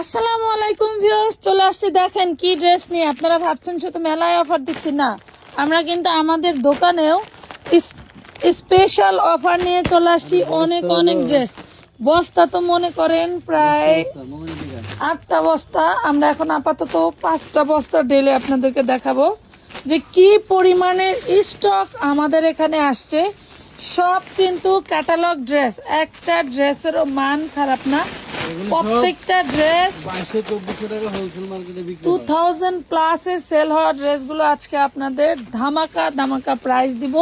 আসসালামু আলাইকুম ভিউয়ার্স চলে আসছে। দেখেন কি ড্রেস নিয়ে। আপনারা ভাবছেন শুধু মেলায় অফার দিচ্ছি? না আমরা কিন্তু আমাদের দোকানেও স্পেশাল অফার নিয়ে চলে আসছি। অনেক অনেক ড্রেস বস্তা তো মনে করেন প্রায় আটটা বস্তা। আমরা এখন আপাতত পাঁচটা বস্তা ডেলে আপনাদেরকে দেখাবো যে কি পরিমাণের স্টক আমাদের এখানে আসছে। সব কিন্তু ক্যাটালগ ড্রেস একটা ড্রেসেরও মান খারাপ না। প্রত্যেকটা ড্রেস টু থাউজেন্ড প্লাসে সেল হওয়া ড্রেসগুলো আজকে আপনাদের ধামাকা ধামাকা প্রাইস দিব।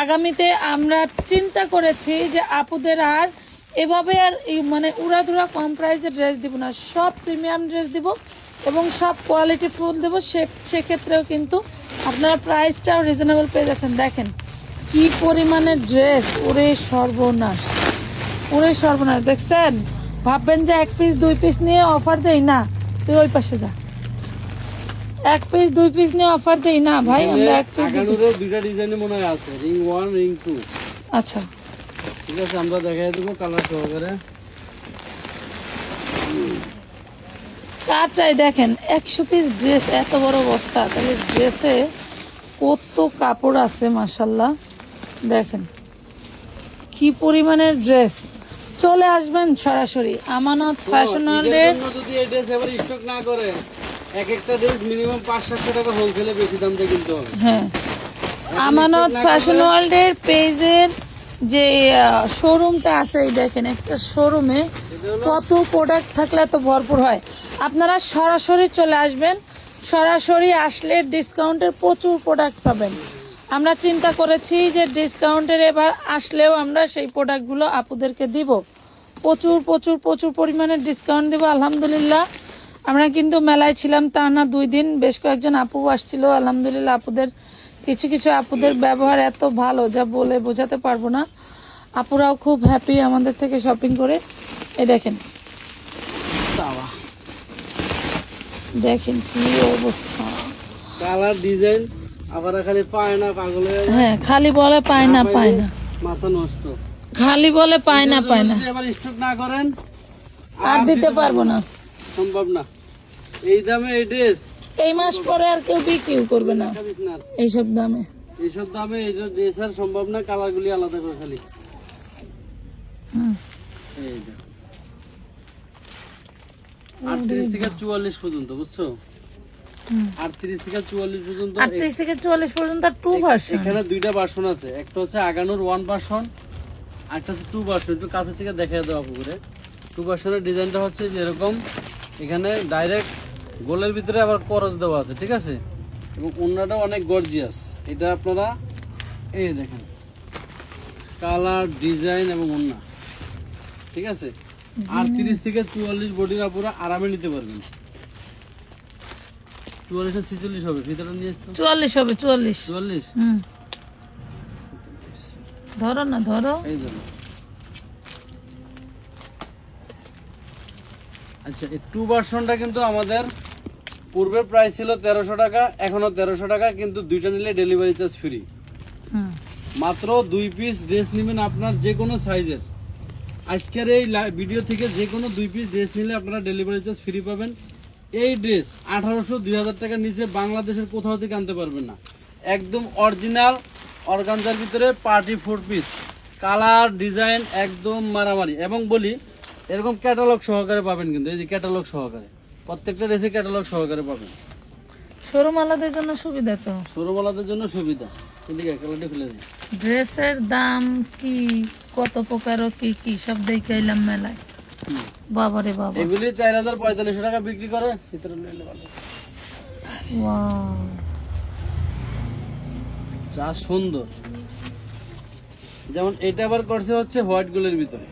আগামীতে আমরা চিন্তা করেছি যে আপুদের আর এভাবে আর মানে উড়াধুরা কম প্রাইসে ড্রেস দিব না। সব প্রিমিয়াম ড্রেস দিব এবং সব কোয়ালিটি ফুল দেবো। সে সেক্ষেত্রেও কিন্তু আপনারা প্রাইসটাও রিজনেবল পেয়ে যাচ্ছেন। দেখেন কি পরিমাণের ড্রেস ওরে সর্বনাশ। ওরে সর্বনাশ দেখছেন? ভাববেন যে এক পিস দুই পিস নিয়ে অফার দেই? না তুই ওই পাশে যা। এক পিস দুই পিস নিয়ে অফার দেই? না ভাই আমরা এক পিস দুইটা ডিজাইনে মনে হয় আছে রিং ওয়ান রিং টু আচ্ছা। ঠিক আছে আমরা দেখাই দেবো কালার সহকারে। কার চাই দেখেন একশো পিস ড্রেস এত বড় বস্তা। তাহলে ড্রেসে কত কাপড় আছে মাসাল্লাহ দেখেন। কি পরিমাণের ড্রেস চলে আসবেন সরাসরি আমানত ফ্যাশন ওয়ার্ল্ডের যদি এই ড্রেস এবার স্টক না করে এক একটা ড্রেস মিনিমাম পাঁচ সাতশো টাকা হোলসেলে বেশি দাম দিয়ে কিনতে হবে। হ্যাঁ। আমানত ফ্যাশন ওয়ার্ল্ডের পেজের যে শোরুমটা আছে এই দেখেন একটা শোরুমে কত প্রোডাক্ট থাকলে এত ভরপুর হয়। আপনারা সরাসরি চলে আসবেন। সরাসরি আসলে ডিসকাউন্টের প্রচুর প্রোডাক্ট পাবেন। আমরা চিন্তা করেছি যে ডিসকাউন্টের এবার আসলেও আমরা সেই প্রোডাক্টগুলো আপুদেরকে দিব। প্রচুর প্রচুর প্রচুর পরিমাণে ডিসকাউন্ট দিব আলহামদুলিল্লাহ। আমরা কিন্তু মেলায় ছিলাম তা না দুই দিন বেশ কয়েকজন আপু আসছিল আলহামদুলিল্লাহ আপুদের কিছু কিছু আপুদের ব্যবহার এত ভালো যা বলে বোঝাতে পারব না। আপুরাও খুব হ্যাপি আমাদের থেকে শপিং করে। এ দেখেন। দেখেন কি অবস্থা। Colour design. আবার খালি পায় না পাগল হ্যাঁ খালি বলে পায় না পায় না। মাথা নষ্ট। খালি বলে পায় না পায় না। এবার স্টক না করেন আর দিতে পারব না। সম্ভব না। এই দামে এই ড্রেস এই মাস পরে আর কেউ বিক্রিও করবে না। এইসব দামে। এইসব দামে এই ড্রেস আর সম্ভব না কালারগুলি আলাদা করে খালি। হুম। এই যে। আটত্রিশ থেকে চুয়াল্লিশ পর্যন্ত বুঝছ? হুম। আটত্রিশ থেকে চুয়াল্লিশ পর্যন্ত আটত্রিশ থেকে চুয়াল্লিশ পর্যন্ত টু ভার্সন এখানে দুইটা ভার্সন আছে। একটা হচ্ছে আগানোর ওয়ান ভার্সন একটা হচ্ছে টু ভার্সন একটু কাছে থেকে পুকুরে টু ভার্সনের ডিজাইনটা হচ্ছে যেরকম এখানে ডাইরেক্ট গোলের ভিতরে আবার করজ দেওয়া আছে ঠিক আছে? এবং অন্যটা অনেক গর্জিয়াস এটা আপনারা এই দেখেন কালার ডিজাইন এবং অন্য ঠিক আছে? আটত্রিশ থেকে চুয়াল্লিশ বডির আপনারা আরামে নিতে পারবেন। চুয়াল্লিশ ছিচল্লিশ হবে ভিতরে নিয়ে চুয়াল্লিশ হবে চুয়াল্লিশ। চুয়াল্লিশ? হুম। ধরো না ধরো। এই জন্য আচ্ছা এই টু ভার্সনটা কিন্তু আমাদের পূর্বের প্রাইস ছিল তেরোশো টাকা এখনও তেরোশো টাকা কিন্তু দুইটা নিলে ডেলিভারি চার্জ ফ্রি মাত্র দুই পিস ড্রেস নেবেন আপনার যে কোনো সাইজের আজকের এই ভিডিও থেকে যে কোনো দুই পিস ড্রেস নিলে আপনারা ডেলিভারি চার্জ ফ্রি পাবেন। এই ড্রেস আঠারোশো দুই হাজার টাকার নিচে বাংলাদেশের কোথাও থেকে আনতে পারবেন না। একদম অরিজিনাল অর্গানজার ভিতরে party four piece colour design একদম মারামারি। এবং বলি এরকম ক্যাটালগ সহকারে পাবেন কিন্তু এই যে ক্যাটালগ সহকারে। প্রত্যেকটা ড্রেসে ক্যাটালগ সহকারে পাবেন। জন্য সুবিধা তো। সৌরমালাদের জন্য সুবিধা। এদিকে খুলে ড্রেসের দাম কি কত প্রকার ও কি কি সব দেখে এলাম মেলায়। বাবারে বাবা। এগুলি চার হাজার পঁয়তাল্লিশশো টাকা বিক্রি করে ভিতরে নিলে ভালো। যা সুন্দর। যেমন এটা আবার করছে হচ্ছে হোয়াইট গোল্ডের ভিতরে।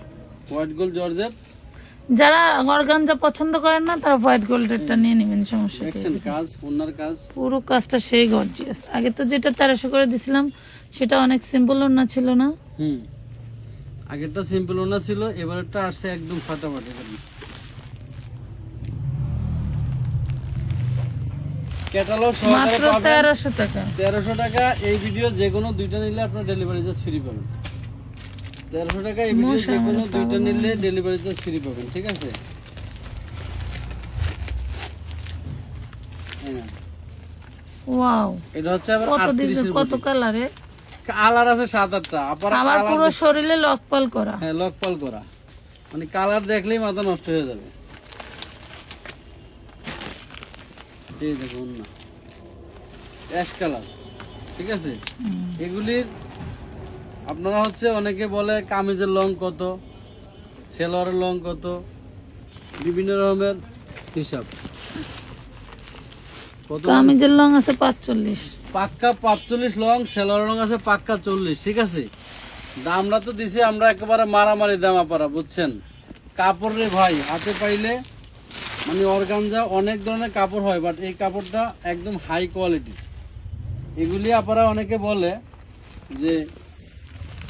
White gold georgette. যারা অর্গানজা পছন্দ করেন না তারা হোয়াইট গোল্ডেরটা নিয়ে নেবেন সমস্যা কাজ অন্যার কাজ। পুরো কাজটা সেই গর্জিয়াস। আগে তো যেটা তেরোশো করে দিছিলাম সেটা অনেক সিম্পল না ছিল না? হুম। আগেরটা সিম্পল ওনা ছিল এবারেরটা আসছে একদম ফাটাফাটি টাকা। এই ভিডিও যে কোনো দুইটা নিলে আপনার ডেলিভারি চার্জ ফ্রি পাবেন। টাকা ঠিক আছে? হ্যাঁ। এটা হচ্ছে কত কালারে কালার আছে সাত আটটা। আবার কালার পুরো শরীরে লকপাল করা। হ্যাঁ লকপাল করা। মানে কালার দেখলেই মাথা নষ্ট হয়ে যাবে। এই দেখুন না অ্যাশ কালার ঠিক আছে? এগুলির আপনারা হচ্ছে অনেকে বলে কামিজের লং কত সেলোয়ারের লং কত বিভিন্ন রকমের হিসাব। কামিজের লং আছে পাঁচচল্লিশ। পাক্কা পাঁচচল্লিশ লং সেলোয়ার লং আছে পাক্কা চল্লিশ ঠিক আছে? দামটা তো দিছি আমরা একেবারে মারামারি দাম আপারা বুঝছেন? কাপড় রে ভাই হাতে পাইলে মানে অর্গানজা অনেক ধরনের কাপড় হয় বাট এই কাপড়টা একদম হাই কোয়ালিটি এগুলি আপারা অনেকে বলে যে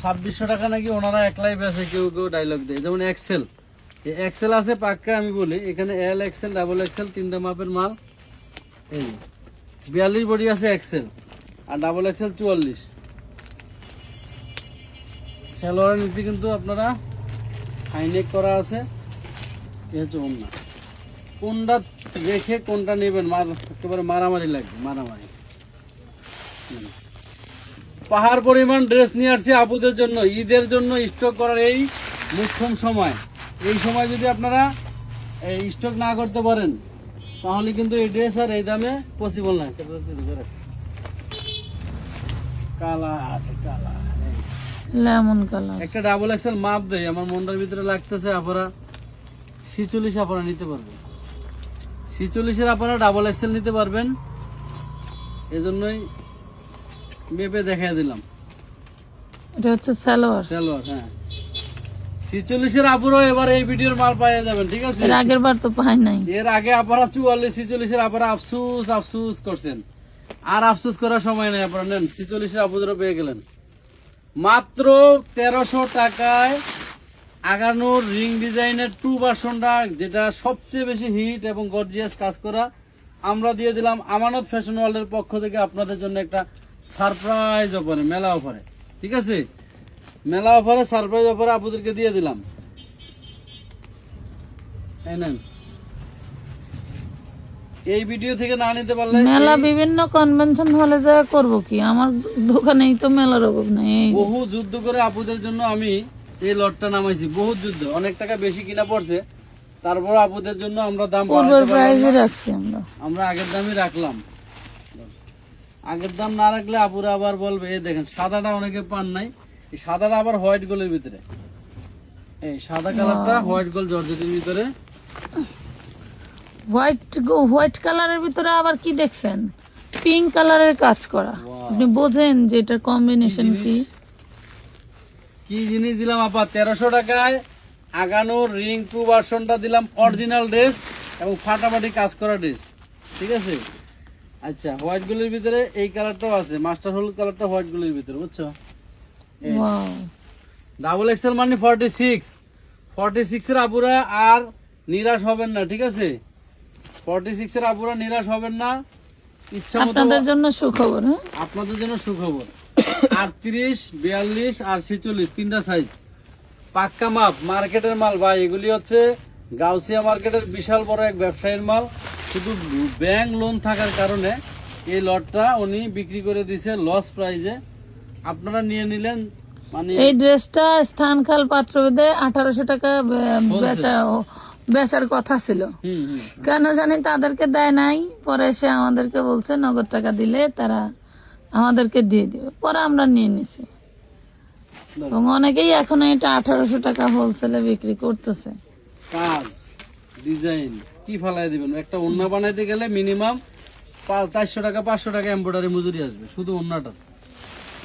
ছাব্বিশশো টাকা নাকি ওনারা একলাই বেছে কেউ কেউ ডায়লগ দেয়। যেমন এক্সেল এই এক্সেল আছে পাক্কা আমি বলি এখানে এল এক্সেল ডাবল এক্সেল তিনটা মাপের মাল। এই, বিয়াল্লিশ বডি আছে এক্সেল আর ডাবল এক্সেল চুয়াল্লিশ। সালোয়ারের নিচে কিন্তু আপনারা হাইনেক করা আছে। কোনটা রেখে কোনটা নেবেন? মার একেবারে মারামারি লাগবে, মারামারি। পাহাড় পরিমাণ ড্রেস নিয়ে আসছি আপুদের জন্য। ঈদের জন্য স্টক করার এই মুখ্যম সময়। এই সময় যদি আপনারা স্টক না করতে পারেন তাহলে কিন্তু এই ড্রেস আর এই দামে পসিবল না কালা কালা লেমন কালার একটা ডাবল এক্সেল মাপ দেয় আমার মনটার ভিতরে লাগতেছে আপনারা ছিচল্লিশ আপনারা নিতে পারবেন। ছিচল্লিশের আপনারা ডাবল এক্সেল নিতে পারবেন। এজন্যই মেপে দেখাই দিলাম। এটা হচ্ছে সালোয়ার। সালোয়ার হ্যাঁ। ছিচল্লিশের আপুরও এবার এই ভিডিওর মাল পাইয়ে যাবেন ঠিক আছে? এর আগের বার তো পাই নাই। এর আগে আপনারা চুয়াল্লিশ ছিচল্লিশের আপনারা আফসুস আফসুস করছেন। আর আফসুস করার সময় নেই আপনারা নেন ছিচল্লিশের আপুদেরও পেয়ে গেলেন। মাত্র তেরোশো টাকায় আগানোর রিং ডিজাইনের টু ভার্সনটা যেটা সবচেয়ে বেশি হিট এবং গর্জিয়াস কাজ করা আমরা দিয়ে দিলাম আমানত ফ্যাশন ওয়ার্ল্ডের পক্ষ থেকে আপনাদের জন্য একটা সারপ্রাইজ অফারে মেলা অফারে ঠিক আছে? মেলা অফারে সারপ্রাইজ অফারে আপুদেরকে দিয়ে দিলাম। এই ভিডিও থেকে না নিতে পারলে মেলা বিভিন্ন কনভেনশন হলে যা করব কি? আমার দোকানেই তো মেলার অভাব নাই। বহু যুদ্ধ করে আপুদের জন্য আমি এই লটটা নামাইছি। বহু যুদ্ধ। অনেক টাকা বেশি কিনা পড়ছে। তারপর আপুদের জন্য আমরা দাম না। রাখছি আমরা। আমরা আগের দামই রাখলাম। আগের দাম না রাখলে আপুরা আবার বলবে এই দেখেন সাদাটা অনেকে পান নাই। এই সাদাটা আবার হোয়াইট গোলের ভিতরে। এই সাদা কালারটা হোয়াইট গোল জর্জেটের ভিতরে। হোয়াইট হোয়াইট কালারের ভিতরে আবার কি দেখছেন? পিঙ্ক কালারের কাজ করা। আপনি বোঝেন যে এটার কম্বিনেশন কি কি জিনিস দিলাম আপা? তেরোশো টাকায় আগানোর রিং টু ভার্সনটা দিলাম অরিজিনাল ড্রেস এবং ফাটাফাটি কাজ করা ড্রেস। ঠিক আছে? আচ্ছা হোয়াইট গুলির ভিতরে এই কালারটাও আছে। মাস্টার হলুদ কালারটা হোয়াইট গুলির ভিতরে বুঝছ? ডাবল এক্সেল মানে ফর্টি সিক্স ফর্টি সিক্সের আপুরা আর নিরাশ হবেন না ঠিক আছে? ফর্টি সিক্সের আপুরা নিরাশ হবেন না। ইচ্ছা আপনাদের জন্য সুখবর হ্যাঁ? আপনাদের জন্য সুখবর। আটত্রিশ বিয়াল্লিশ আর ছেচল্লিশ তিনটা সাইজ পাক্কা মাপ মার্কেটের মাল ভাই এগুলি হচ্ছে গাউসিয়া মার্কেটের বিশাল বড় এক ব্যবসায়ীর মাল। শুধু ব্যাংক লোন থাকার কারণে এই লটটা উনি বিক্রি করে দিছে লস প্রাইজে আপনারা নিয়ে নিলেন মানে এই ড্রেসটা স্থানকাল পাত্রভেদে আঠারোশো টাকা বেচা বেচার কথা ছিল। কেন জানি তাদেরকে দেয় নাই পরে সে আমাদেরকে বলছে নগদ টাকা দিলে তারা আমাদেরকে দিয়ে দিবে। পরে আমরা নিয়ে নিছি। এবং অনেকেই এখন এটা আঠারোশো টাকা হোলসেলে বিক্রি করতেছে। কাজ ডিজাইন কি ফালাই দিবেন? একটা ওন্না বানাইতে গেলে মিনিমাম চারশো টাকা পাঁচশো টাকা এম্ব্রয়ডারি মজুরি আসবে শুধু ওন্নাটা।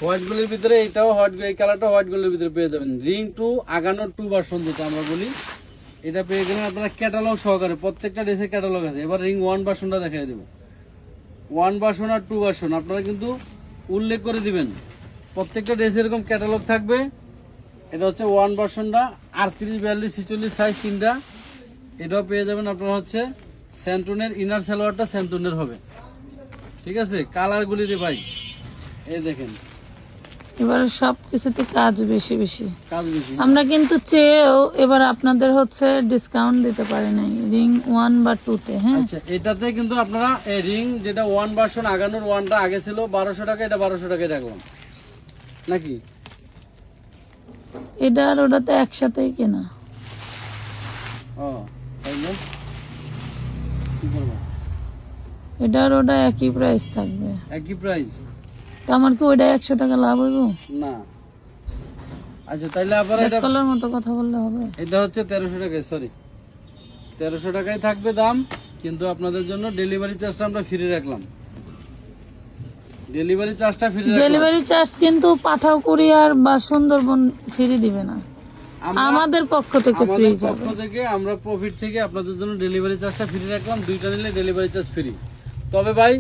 হোয়াইট গুলির ভিতরে এটাও হোয়াইট এই কালারটা হোয়াইট গুলির ভিতরে পেয়ে যাবেন। রিং টু আগানোর টু ভার্সন যেটা আমরা বলি, এটা পেয়ে গেলেন আপনারা ক্যাটালগ সহকারে প্রত্যেকটা ড্রেসের ক্যাটালগ আছে। এবার রিং ওয়ান ভার্সনটা দেখাই দেবো। ওয়ান ভার্সন আর টু ভার্সন আপনারা কিন্তু উল্লেখ করে দিবেন। প্রত্যেকটা ড্রেসে এরকম ক্যাটালগ থাকবে। এটা হচ্ছে ওয়ান ভার্সনটা আটত্রিশ, বিয়াল্লিশ, ছিচল্লিশ, সাইজ তিনটা। এটাও পেয়ে যাবেন আপনারা হচ্ছে স্যান্টুনের ইনার সালোয়ারটা স্যান্টুনের হবে। ঠিক আছে? কালারগুলি রে ভাই, এই দেখেন। এবারে সব কিছুতে কাজ বেশি বেশি। আমরা কিন্তু চেয়েও এবার আপনাদের হচ্ছে ডিসকাউন্ট দিতে পারি নাই। রিং ওয়ান বা টুতে হ্যাঁ? আচ্ছা এটাতে কিন্তু আপনারা রিং যেটা ওয়ান ভার্সন আগানোর ওয়ানটা আগে ছিল বারোশো টাকা এটা বারোশো টাকায় রাখলাম নাকি? এটা আর ওটাতে একসাথেই কেনা। ও কি করব? এটা আর ওটা একই প্রাইস থাকবে। একই প্রাইস তো আমার কি ওইটা একশো টাকা লাভ হইব? না। আচ্ছা তাইলে আবার এটা কলার মতো কথা বললে হবে। এটা হচ্ছে তেরোশো টাকায় সরি তেরোশো টাকায় থাকবে দাম কিন্তু আপনাদের জন্য ডেলিভারি চার্জটা আমরা ফ্রি রাখলাম। ডেলিভারি চার্জটা ফ্রি ডেলিভারি চার্জ কিন্তু পাঠাও কুরিয়ার বা সুন্দরবন ফ্রি দিবে না। আমাদের পক্ষ থেকে ফ্রি যাবে পক্ষ থেকে আমরা প্রফিট থেকে আপনাদের জন্য ডেলিভারি চার্জটা ফ্রি রাখলাম। দুইটা নিলে ডেলিভারি চার্জ ফ্রি তবে ভাই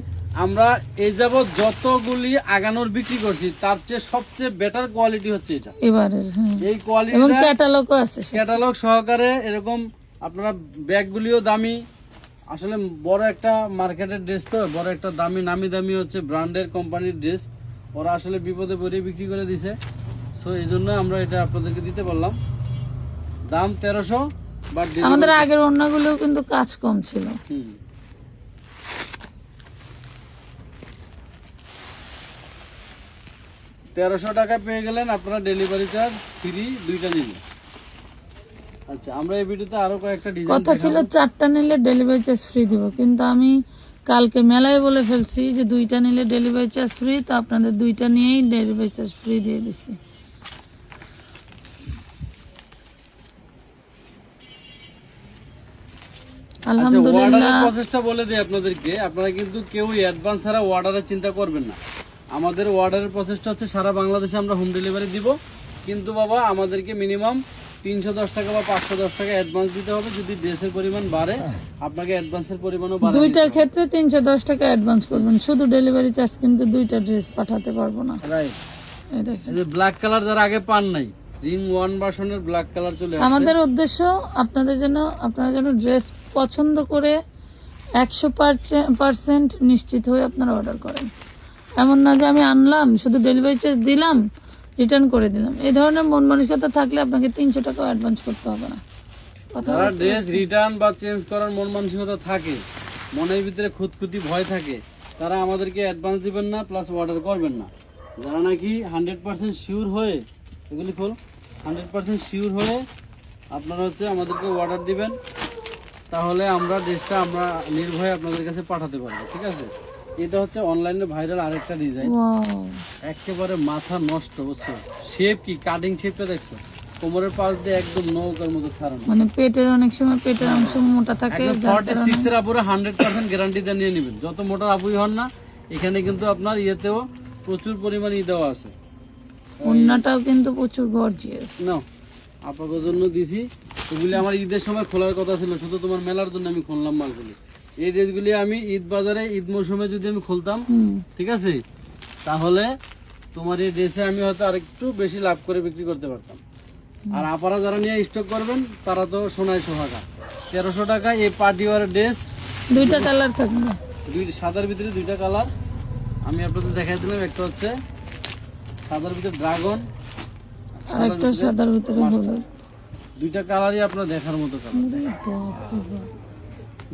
আমরা এই যাবৎ যতগুলি আগানোর বিক্রি করছি তার চেয়ে সবচেয়ে বেটার কোয়ালিটি হচ্ছে এটা। এবারের হ্যাঁ। এই এবং কোয়ালিটিটা ক্যাটালগও আছে ক্যাটালগ সহকারে এরকম আপনারা ব্যাগগুলিও দামি। আসলে বড় একটা মার্কেটের ড্রেস তো বড় একটা দামি নামি দামি হচ্ছে ব্র্যান্ডের কোম্পানির ড্রেস ওরা আসলে বিপদে পড়ে বিক্রি করে দিছে। সো এই জন্য আমরা এটা আপনাদেরকে দিতে পারলাম দাম তেরোশো বাট আমাদের আগের অন্যগুলোও কিন্তু কাজ কম ছিল। তেরোশো টাকা পেয়ে গেলেন আপনারা ডেলিভারি চার্জ ফ্রি দুইটা নিলে আচ্ছা আমরা এই ভিডিওতে আরও কয়েকটা ডিজাইন কথা ছিল চারটা নিলে ডেলিভারি চার্জ ফ্রি দিব কিন্তু আমি কালকে মেলায় বলে ফেলছি যে দুইটা নিলে ডেলিভারি চার্জ ফ্রি তো আপনাদের দুইটা নিয়েই ডেলিভারি চার্জ ফ্রি দিয়ে দিছি। আচ্ছা আলহামদুলিল্লাহ। প্রসেসটা বলে দিই আপনাদেরকে। আপনারা কিন্তু কেউ অ্যাডভান্স ছাড়া অর্ডারের চিন্তা করবেন না। আমাদের অর্ডারের প্রসেসটা হচ্ছে সারা বাংলাদেশে আমরা হোম ডেলিভারি দিব। কিন্তু বাবা আমাদেরকে মিনিমাম তিনশো দশ টাকা বা পাঁচশো দশ টাকা অ্যাডভান্স দিতে হবে। যদি ড্রেসের পরিমাণ বাড়ে আপনাকে অ্যাডভান্সের পরিমাণও বাড়ে দুইটার ক্ষেত্রে তিনশো দশ টাকা অ্যাডভান্স করবেন। শুধু ডেলিভারি চার্জ কিন্তু দুইটা ড্রেস পাঠাতে পারব না। রাইট এই যে ব্ল্যাক কালার যারা আগে পান নাই রিং ওয়ান ভার্সনের ব্ল্যাক কালার চলে আসছে। আমাদের উদ্দেশ্য আপনাদের জন্য আপনারা যেন ড্রেস পছন্দ করে একশো পার্সেন্ট নিশ্চিত হয়ে আপনারা অর্ডার করেন। এমন না যে আমি আনলাম শুধু ডেলিভারি চার্জ দিলাম রিটার্ন করে দিলাম। এই ধরনের মন মানসিকতা থাকলে আপনাকে তিনশো টাকা অ্যাডভান্স করতে হবে না। যারা ড্রেস রিটার্ন বা চেঞ্জ করার মন মানসিকতা থাকে মনের ভিতরে খুঁতখুতি ভয় থাকে তারা আমাদেরকে অ্যাডভান্স দিবেন না প্লাস অর্ডার করবেন না। যারা নাকি হান্ড্রেড পার্সেন্ট শিওর হয়ে এগুলি খোল হান্ড্রেড পার্সেন্ট শিওর হয়ে আপনারা হচ্ছে আমাদেরকে অর্ডার দিবেন তাহলে আমরা ড্রেসটা আমরা নির্ভয়ে আপনাদের কাছে পাঠাতে পারব ঠিক আছে? এটা হচ্ছে অনলাইনে ভাইরাল আরেকটা ডিজাইন। একেবারে মাথা নষ্ট বুঝছ? শেপ কি? কাটিং শেপটা দেখছ? কোমরের পাশ দিয়ে একদম নৌকার মতো ছাড়ানো। মানে পেটের অনেক সময় পেটের অংশ মোটা থাকে একদম যার ফর্টি কারণে- সিক্স এর আপুরে হান্ড্রেড পার্সেন্ট গ্যারান্টি দিয়ে নিয়ে নেবেন। যত মোটা আপুই হন না এখানে কিন্তু আপনার ইয়েতেও প্রচুর পরিমাণে দেওয়া আছে। ওড়নাটাও কিন্তু প্রচুর গর্জিয়াস নাও আপনাদের জন্য দিছি। এগুলি আমার ঈদের সময় খোলার কথা ছিল শুধু তোমার মেলার জন্য আমি খুললাম মালগুলি। এই ড্রেসগুলি আমি ঈদ বাজারে ঈদ মৌসুমে যদি আমি খুলতাম ঠিক আছে? তাহলে তোমার এই ড্রেসে আমি হয়তো আরেকটু বেশি লাভ করে বিক্রি করতে পারতাম। আর আপারা যারা নিয়ে স্টক করবেন তারা তো সোনায় সোহাগা। তেরোশো টাকা এই পার্টি ওয়ার ড্রেস। দুইটা কালার থাকবে। দুই সাদার ভিতরে দুইটা কালার। আমি আপনাদের দেখাই দিলাম একটা হচ্ছে সাদার ভিতরে ড্রাগন সাদার ভিতরে হলুদ। দুইটা কালারই আপনার দেখার মতো কালার।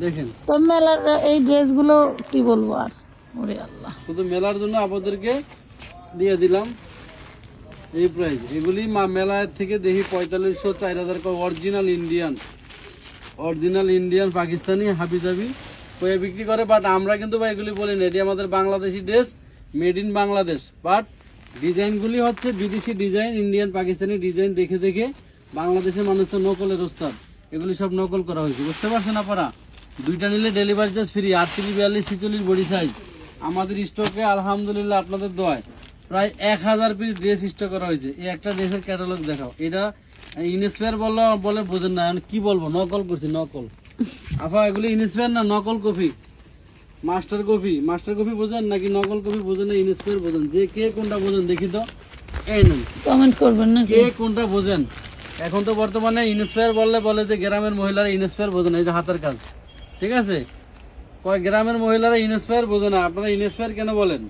দেখেন। তো মেলার এই ড্রেসগুলো কি বলব আর? ওরে আল্লাহ। শুধু মেলার জন্য আপনাদেরকে দিয়ে দিলাম। এই প্রাইস এগুলি মা মেলার থেকে দেখি পঁয়তাল্লিশশো চার হাজার original Indian original Indian Pakistani হাবি জাবি কয়ে বিক্রি করে বাট আমরা কিন্তু ভাই এগুলি বলি না। এটি আমাদের Bangladeshi dress made in Bangladesh. But ডিজাইনগুলি হচ্ছে বিদেশি ডিজাইন ইন্ডিয়ান পাকিস্তানি ডিজাইন দেখে দেখে বাংলাদেশের মানুষ তো নকলের ওস্তাদ। এগুলি সব নকল করা হয়েছে। বুঝতে পারছেন আপনারা? দুইটা নিলে ডেলিভারি চার্জ ফ্রি আটত্রিশ বিয়াল্লিশ ছিচল্লিশ বডি সাইজ আমাদের স্টকে আলহামদুলিল্লাহ আপনাদের দোয়ায় প্রায় এক হাজার পিস ড্রেস স্টক করা হয়েছে। এই একটা ড্রেসের ক্যাটালগ দেখাও। এটা ইনস্পায়ার বলল বলে বোঝেন না কি বলব? নকল করছি নকল। আফা এগুলি ইনস্পায়ার না নকল copy? Master copy? Master copy বোঝেন নাকি নকল কপি বোঝেন না ইনস্পায়ার বোঝেন? যে কে কোনটা বোঝেন দেখি তো। এই নেন। কমেন্ট করবেন নাকি? কে কোনটা বোঝেন? এখন তো বর্তমানে ইনস্পায়ার বললে বলে যে গ্রামের মহিলারা ইনস্পায়ার বোঝেন এটা হাতের কাজ। ঠিক আছে? কয় গ্রামের মহিলারা ইনস্পায়ার বোঝে না আপনারা ইনস্পায়ার কেন বলেন?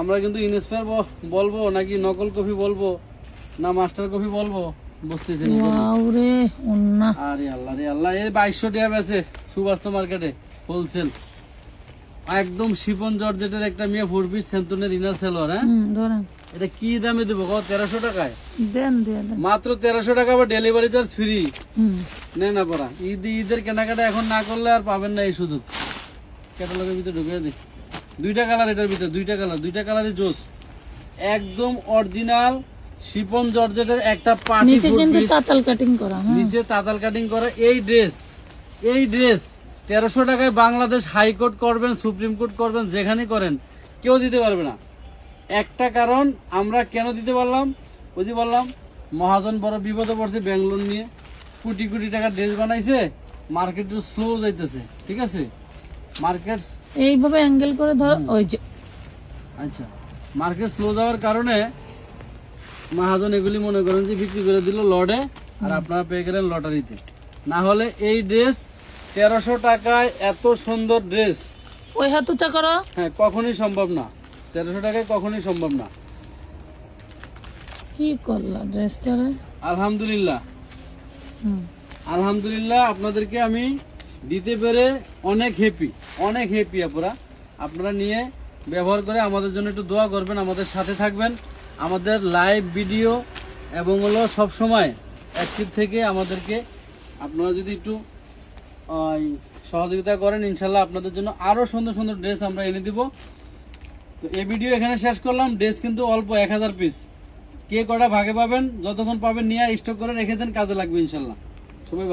আমরা কিন্তু ইনস্পায়ার বলব নাকি নকল কফি বলব না মাস্টার কফি বলব? বুঝতেছি না আরে আল্লাহ রে আল্লাহ এর বাইশশো টাকা বেছে সুবাস্ত মার্কেটে হোলসেল একদম শিপন জর্জেটের একটা মেয়ে ফোর পিস সেন্টনের ইনার সেলর হ্যাঁ? এটা কি দামে দেবো কত তেরোশো টাকায়? দেন দেন। মাত্র তেরোশো টাকা বা ডেলিভারি চার্জ ফ্রি নেন না পড়া। ঈদ ঈদের কেনাকাটা এখন না করলে আর পাবেন না এই সুযোগ। ক্যাটালগের ভিতরে ঢুকে দিই দুইটা কালার এটার ভিতরে দুইটা কালার দুইটা কালারই জোস। একদম অরিজিনাল শিপন জর্জেটের একটা পার্টি নিচে কিন্তু তাতাল কাটিং করা হ্যাঁ। নিচে তাতাল কাটিং করা এই ড্রেস এই ড্রেস তেরোশো টাকায় বাংলাদেশ হাইকোর্ট করবেন সুপ্রিম কোর্ট করবেন যেখানে করেন কেউ দিতে পারবে না। একটা কারণ আমরা কেন দিতে পারলাম? বুঝি বললাম মহাজন বড় বিপদে পড়ছে ব্যাঙ্গলোর নিয়ে। কোটি কোটি টাকা ড্রেস বানাইছে মার্কেট স্লো যাইতেছে ঠিক আছে? মার্কেট এইভাবে অ্যাঙ্গেল করে ধর ওই যে। আচ্ছা। মার্কেট স্লো যাওয়ার কারণে মহাজন এগুলি মনে করেন যে বিক্রি করে দিল লডে আর আপনারা পেয়ে গেলেন লটারিতে। না হলে এই ড্রেস তেরোশো টাকায় এত সুন্দর ড্রেস। ওই হাত উঁচা করো। হ্যাঁ কখনই সম্ভব না। তেরোশো টাকায় কখনই সম্ভব না। কি করলা ড্রেসটারে আলহামদুলিল্লাহ। হুম আলহামদুলিল্লাহ, আপনাদেরকে আমি দিতে পেরে অনেক হ্যাপি অনেক হ্যাপি আপনারা আপনারা নিয়ে ব্যবহার করে আমাদের জন্য একটু দোয়া করবেন, আমাদের সাথে থাকবেন। আমাদের লাইভ ভিডিও এবং হলো সব সময় অ্যাক্টিভ থেকে আমাদেরকে আপনারা যদি একটু সহযোগিতা করেন, ইনশাল্লাহ আপনাদের জন্য আরও সুন্দর সুন্দর ড্রেস আমরা এনে দিব। তো এই ভিডিও এখানে শেষ করলাম ড্রেস কিন্তু অল্প এক হাজার পিস কে কটা ভাগে পাবেন, যতক্ষণ পাবেন, নিয়ে স্টক করে রেখে দেন, কাজে লাগবে ইনশাল্লাহ। সবাই